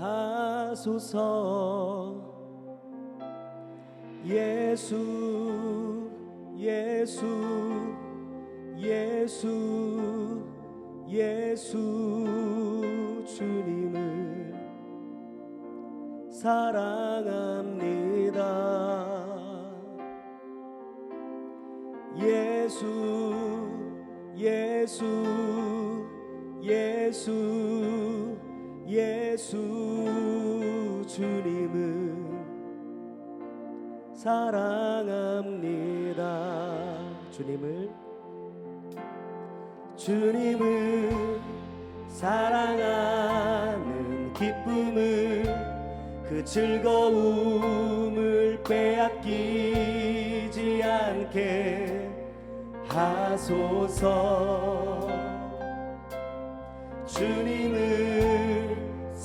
하소서. 예수 예수 예수 예수 주님을 사랑합니다. 예수 예수 예수 예수 주님을 사랑합니다. 주님을 주님을 사랑하는 기쁨을 그 즐거움을 빼앗기지 않게 하소서. 주님을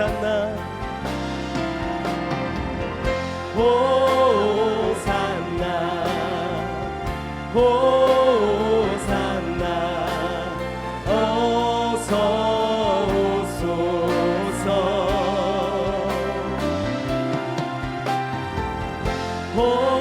호산나 호산나 호산나 어서 오소서. 호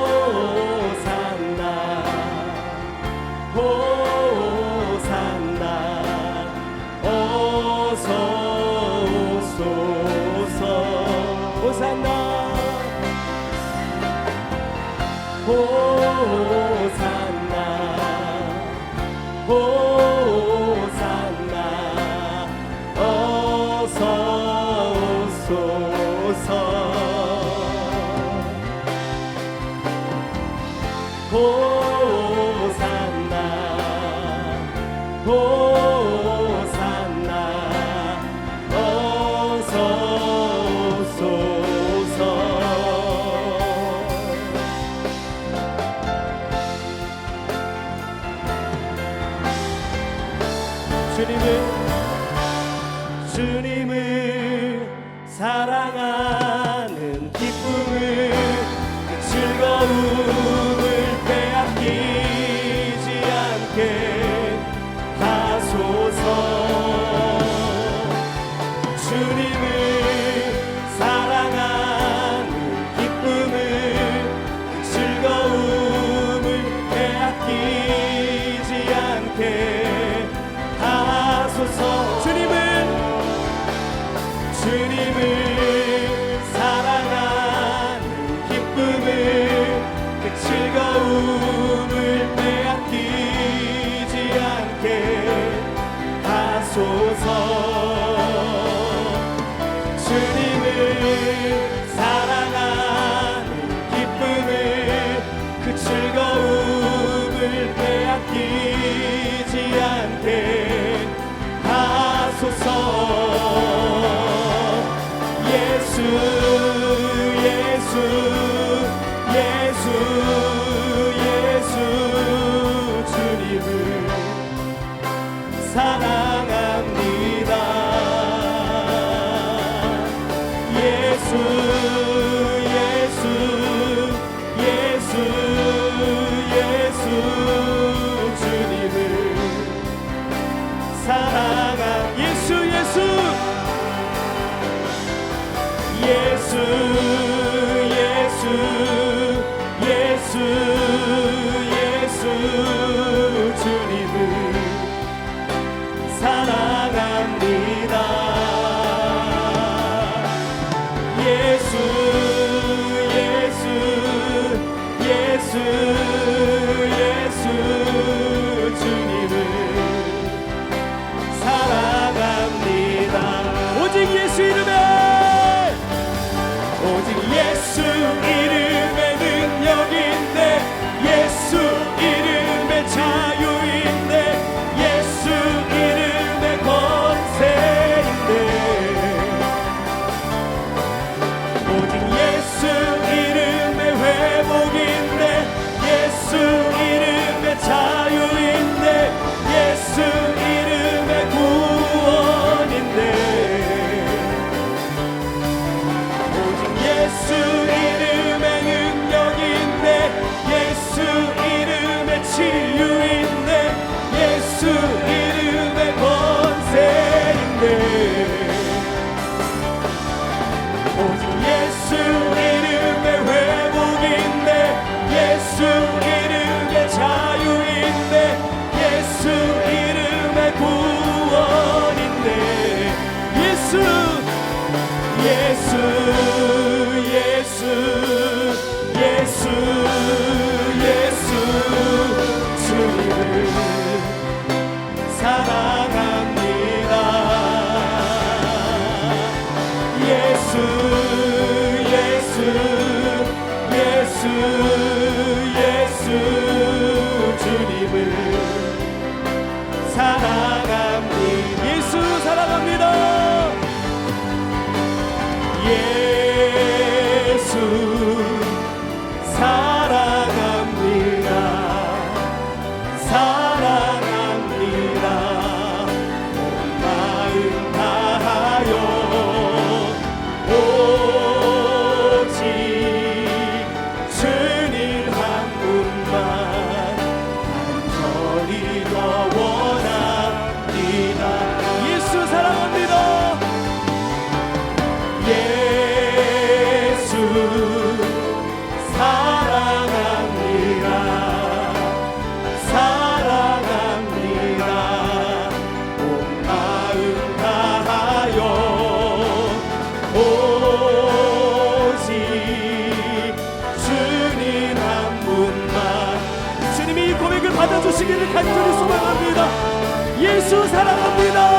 주님을 주님을 사랑하는 기쁨을 그 즐거움 time. 주시기를 간절히 소망합니다. 예수 사랑합니다.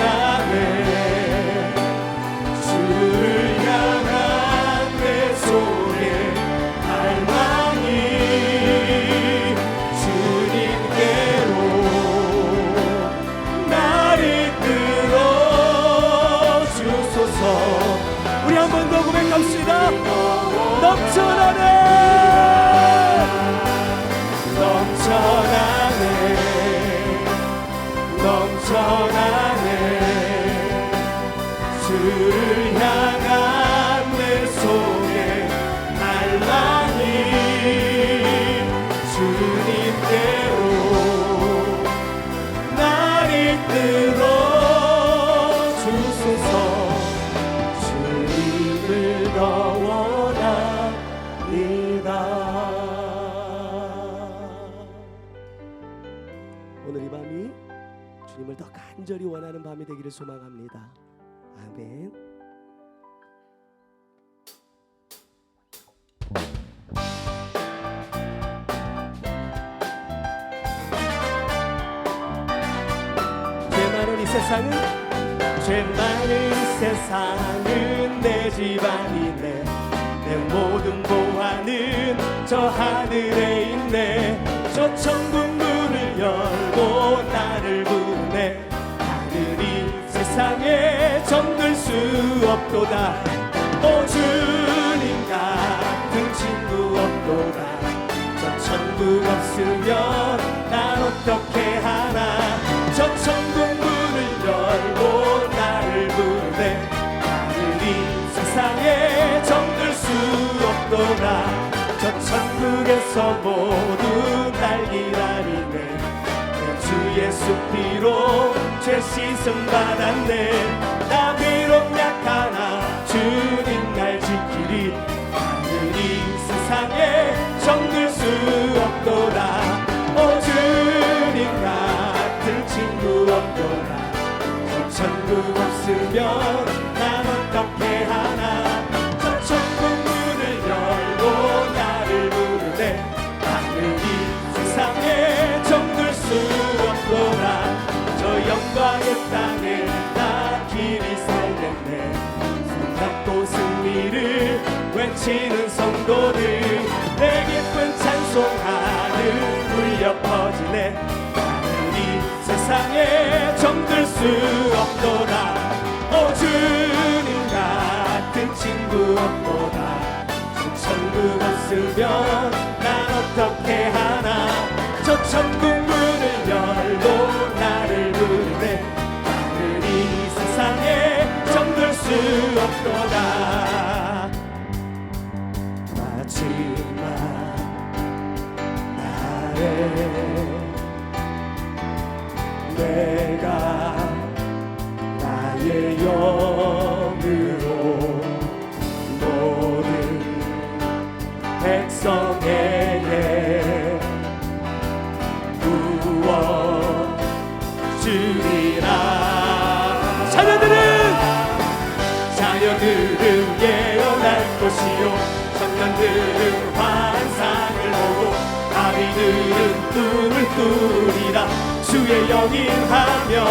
넘쳐나네. 주를 소망합니다. 아멘. 죄 많은 이 세상은 죄 많은 이 세상은 내 집안이네. 내 모든 보화는 저 하늘에 없도다. 오 주님 같은 친구 없도다. 저 천국 없으면 난 어떻게 하나? 저 천국 문을 열고 나를 부르네. 하늘이 세상에 정들 수 없도다. 저 천국에서 모두 주 예수 피로 죄 씻음 받았네. 나 비록 약하나 주님 날 지키리. 하늘이 세상에 정들 수 없도다. 오 주님 같은 친구 없도다. 저 천국 없으면 난 어떻게 하나 외치는 성도들 내 기쁜 찬송하는 울려 퍼지네. 하늘이 세상에 정들 수 없도다. 오 주님 같은 친구 없도다. 저 천국 없으면 난 어떻게 하나 영임하며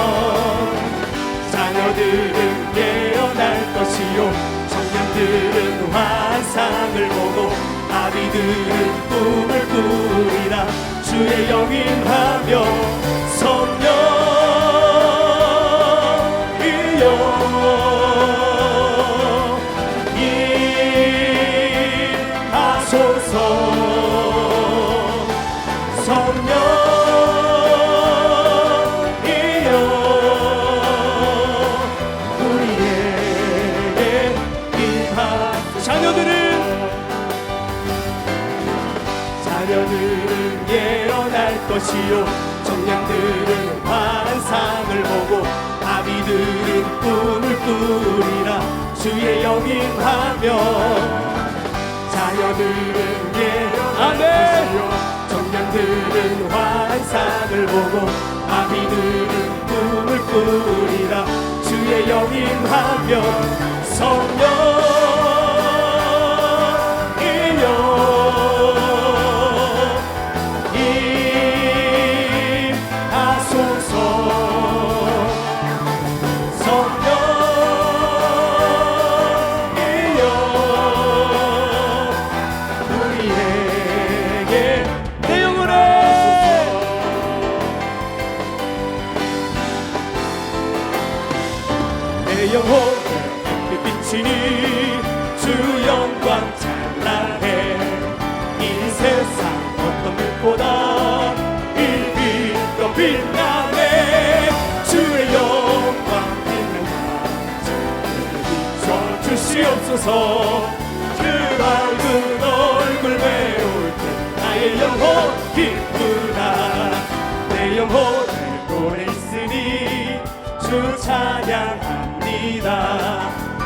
자녀들은 예언할 것이요. 청년들은 환상을 보고 아비들은 꿈을 꾸리라. 주의 영임하며 꾸리라 주의 영임하며 자녀들은 예언할 것이요 청년들은 환상을 보고 아비들은 꿈을 꾸리라 주의 영임하며 성령 내 영혼에 노래 있으니 주 찬양합니다.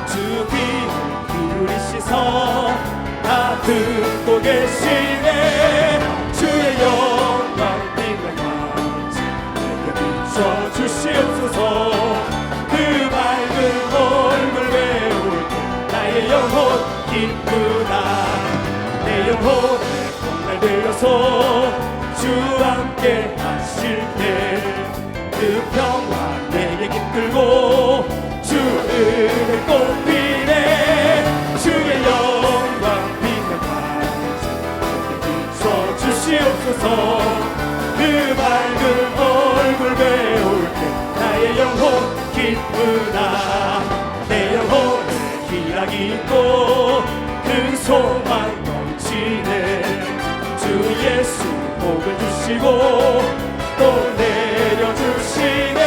주 귀를 기울이시사 주시옵소서 다 듣고 계시네. 주의 영광 빛나가지 내게 비춰 주시옵소서. 그 밝은 얼굴 배울 때 나의 영혼 기쁘다. 내 영혼을 정말 되어서 주 함께 하 실때그 평화 내게 깃들고 주 은혜 꽃피네 주의 영광 빛나 가지 비춰 주시옵소서. 그 밝은 얼굴 배울 때 나의 영혼 기쁘다. 내 영혼에 희락이 있고 그 소망 넘치네. 주 예수 복을 주시고 또 내려주시네.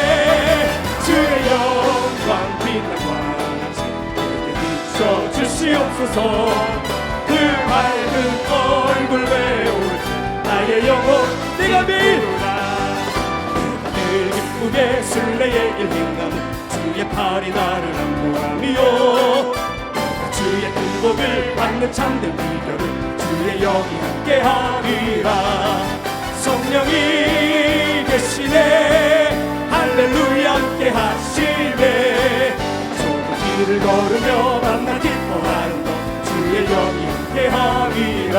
주의 영광 빛나 가지 내게 비춰 주시옵소서. 그 밝은 얼굴 배울 나의 영혼 내가 매일 늘 기쁘게 순례의 길 행하는 주의 팔이 나를 안보람이요. 주의 등복을 받는 참된 비결은 주의 영이 함께하리라 성령이 계시네. 할렐루야 함께 하시네. 좁은 길을 걸으며 만나 기뻐하는 것 주의 영이 함께 하리라.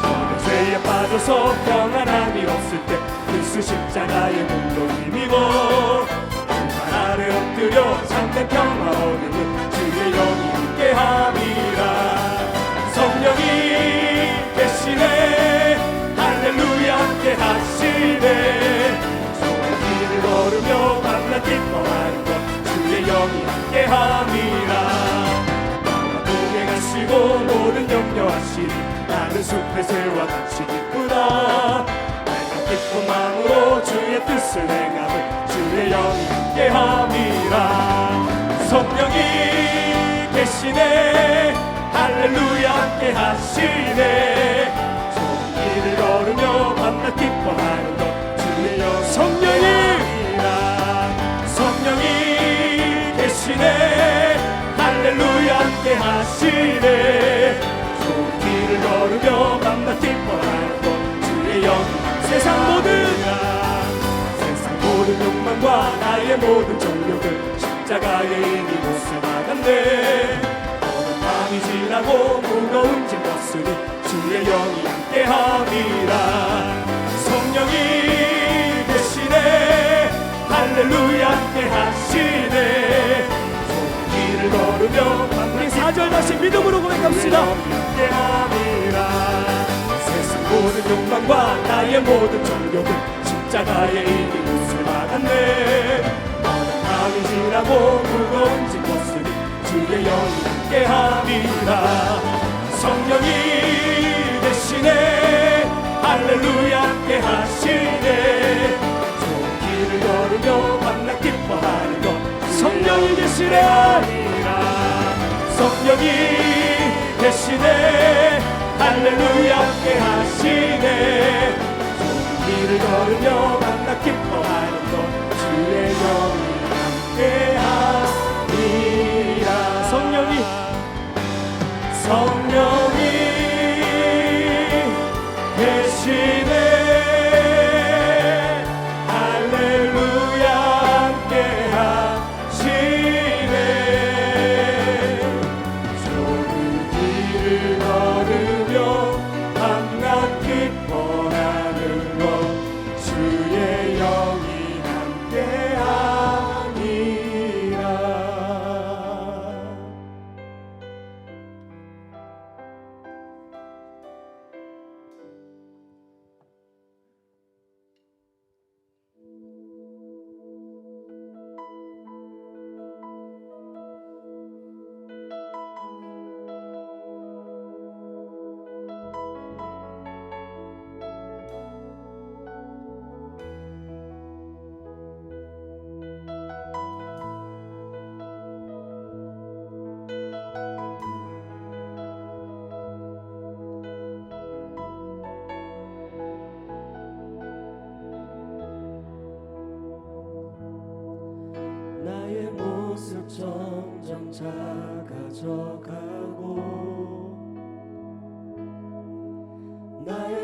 저는 죄에 빠져서 평안함이 없을 때 그리스 십자가의 몸도 힘이고 그 아래 엎드려 참된 평화 얻는 기뻐하는 것 주의 영이 함께함이라. 나와 동행하시고 모든 염려하시니 나는 숲의 새와 같이 기쁘다. 내가 기쁜 마음으로 주의 뜻을 행함을 주의 영이 함께함이라. 성령이 계시네. 할렐루야 함께 하시네. 좋은 길을 걸으며 만나 기뻐하는 것 주의 영 성령이 할렐루야 함께 하시네. 좋은 길을 걸으며 기뻐하는 것 주의 영 세상 모든 세상 모든 욕망과 나의 모든 정욕을 십자가에 이미 막았네. 어느 밤이 지나고 무거운 짐 벗으니 주의 영이 함께하리라. 성령이 계시네. 할렐루야 함께 하시네 걸으며 우리 4절 다시 믿음으로 고백합시다. 세상 모든 욕망과 나의 모든 정욕은 못을 막았네 어느 밤이 지나고 무거운 짐 벗으니 주의 영이 함께하리라. 성령이 되시네 할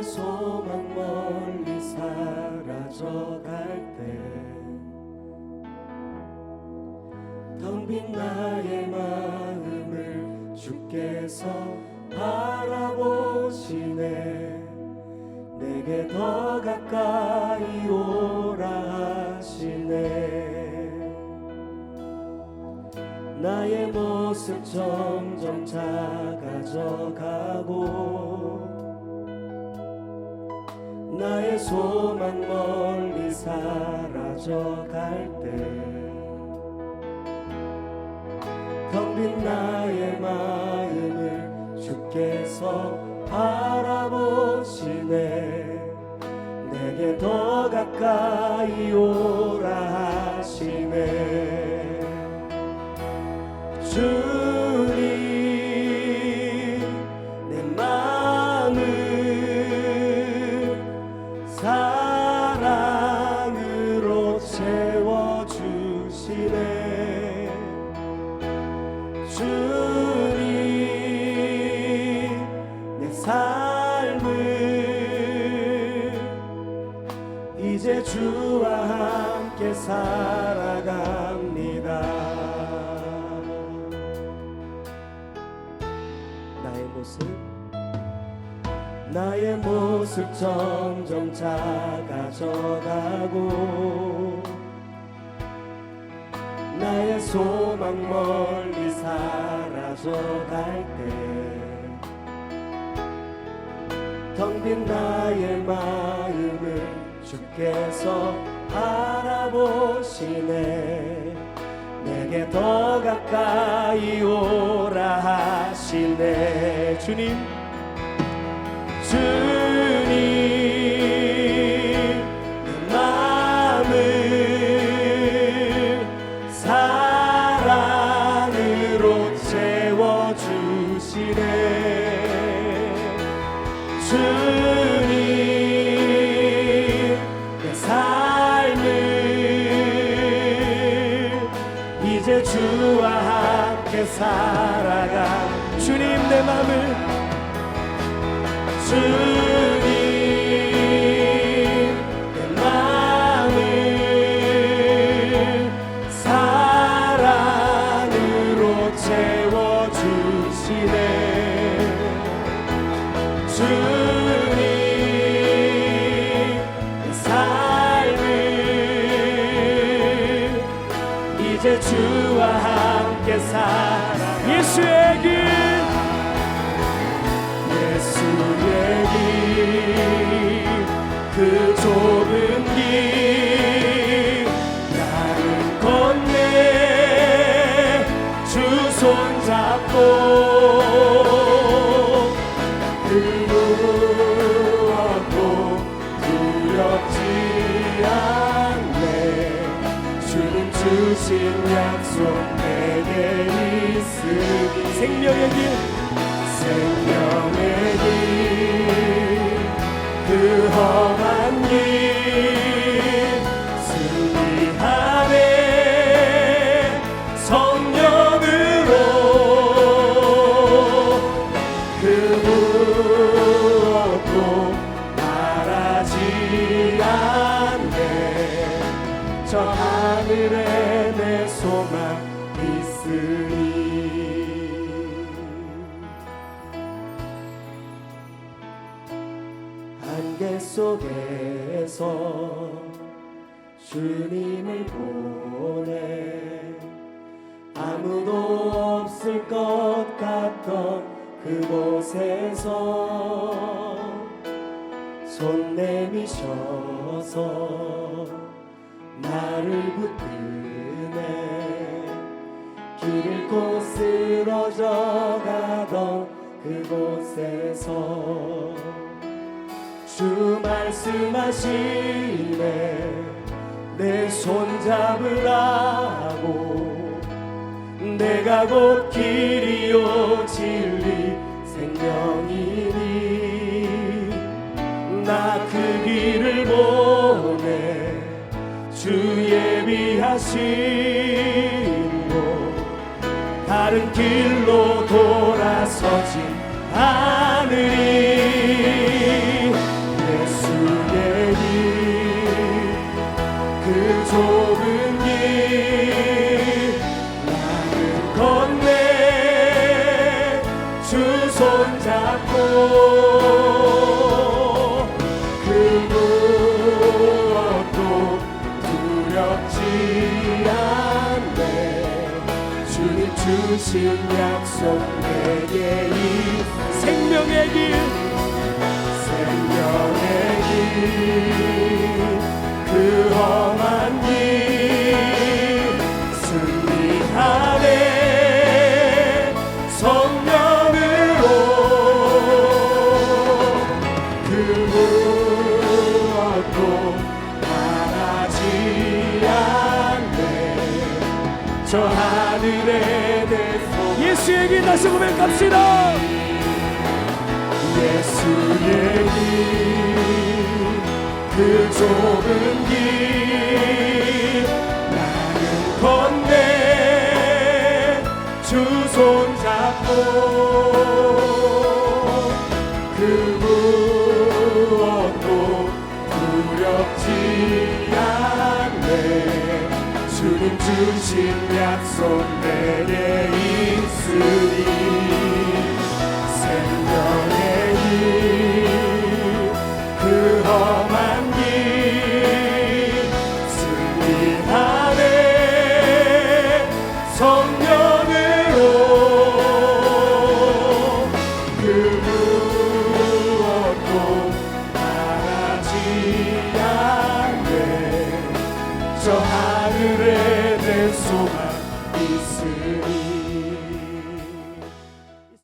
소망 멀리 사라져갈 때 텅 빈 나의 마음을 주께서 바라보시네. 내게 더 가까이 오라 하시네. 나의 모습 점점 작아져 가고 나의 소망 멀리 사라져 갈때. 텅빈 나의 마음을 주께서 바라보시네. 내게 더 가까이 오라 하시네 텅 빈 나의 마음을 주께서 바라보시네. 내게 더 가까이 오라 하시네. 주님 주 함께 나를 붙드네. 길 잃고 쓰러져 가던 그곳에서 주 말씀하시네. 내 손 잡으라고 내가 곧 길이요 진리 생명이니 나 그 길을 보 곳 다른 길로 돌아서 두렵지 않으리. 예수의 길그 좁은 길 나는 건네 주 손잡고 주신 약속 내게 이 생명의 길 생명의 길그 험한 길 다시 고백합시다. 예수의 길그 좁은 길 나는 건네 주 손잡고 그 무엇도 두렵지 않네 주님 주신 약속 내게 있으